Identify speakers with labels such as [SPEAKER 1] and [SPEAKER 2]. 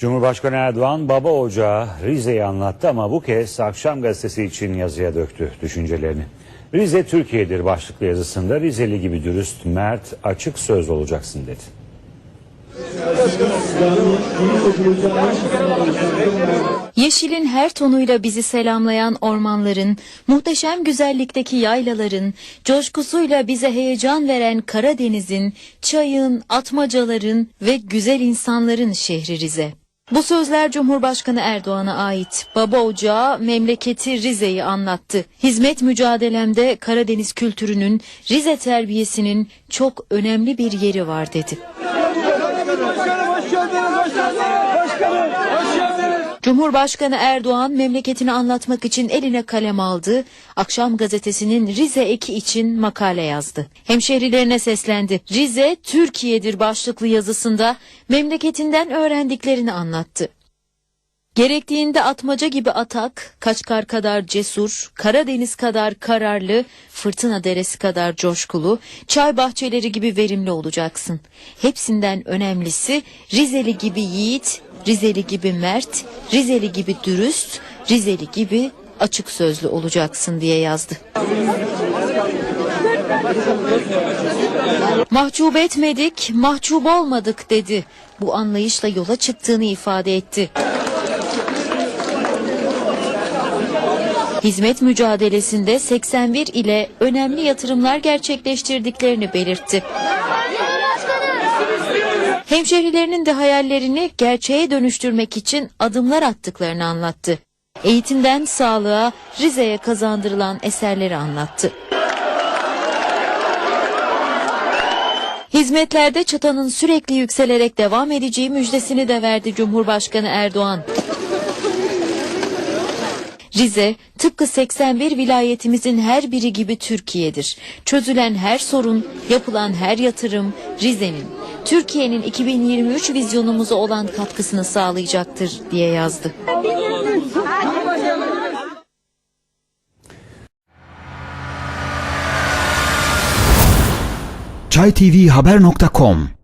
[SPEAKER 1] Cumhurbaşkanı Erdoğan baba ocağı Rize'yi anlattı ama bu kez akşam gazetesi için yazıya döktü düşüncelerini. Rize Türkiye'dir başlıklı yazısında Rizeli gibi dürüst, mert, açık söz olacaksın dedi.
[SPEAKER 2] Yeşilin her tonuyla bizi selamlayan ormanların, muhteşem güzellikteki yaylaların, coşkusuyla bize heyecan veren Karadeniz'in, çayın, atmacaların ve güzel insanların şehri Rize. Bu sözler Cumhurbaşkanı Erdoğan'a ait. Baba ocağı memleketi Rize'yi anlattı. Hizmet mücadelemde Karadeniz kültürünün, Rize terbiyesinin çok önemli bir yeri var dedi. Cumhurbaşkanı Erdoğan memleketini anlatmak için eline kalem aldı. Akşam gazetesinin Rize eki için makale yazdı. Hemşehrilerine seslendi. Rize Türkiye'dir başlıklı yazısında memleketinden öğrendiklerini anlattı. Gerektiğinde atmaca gibi atak, Kaçkar kadar cesur, Karadeniz kadar kararlı, Fırtına Deresi kadar coşkulu, çay bahçeleri gibi verimli olacaksın. Hepsinden önemlisi Rizeli gibi yiğit, Rizeli gibi mert, Rizeli gibi dürüst, Rizeli gibi açık sözlü olacaksın diye yazdı. Mahcup etmedik, mahcup olmadık dedi. Bu anlayışla yola çıktığını ifade etti. Hizmet mücadelesinde 81 ile önemli yatırımlar gerçekleştirdiklerini belirtti. Hemşehrilerinin de hayallerini gerçeğe dönüştürmek için adımlar attıklarını anlattı. Eğitimden sağlığa, Rize'ye kazandırılan eserleri anlattı. Hizmetlerde çıtanın sürekli yükselerek devam edeceği müjdesini de verdi Cumhurbaşkanı Erdoğan. Rize tıpkı 81 vilayetimizin her biri gibi Türkiye'dir. Çözülen her sorun, yapılan her yatırım Rize'nin, Türkiye'nin 2023 vizyonumuza olan katkısını sağlayacaktır diye yazdı.
[SPEAKER 3] çaytvhaber.com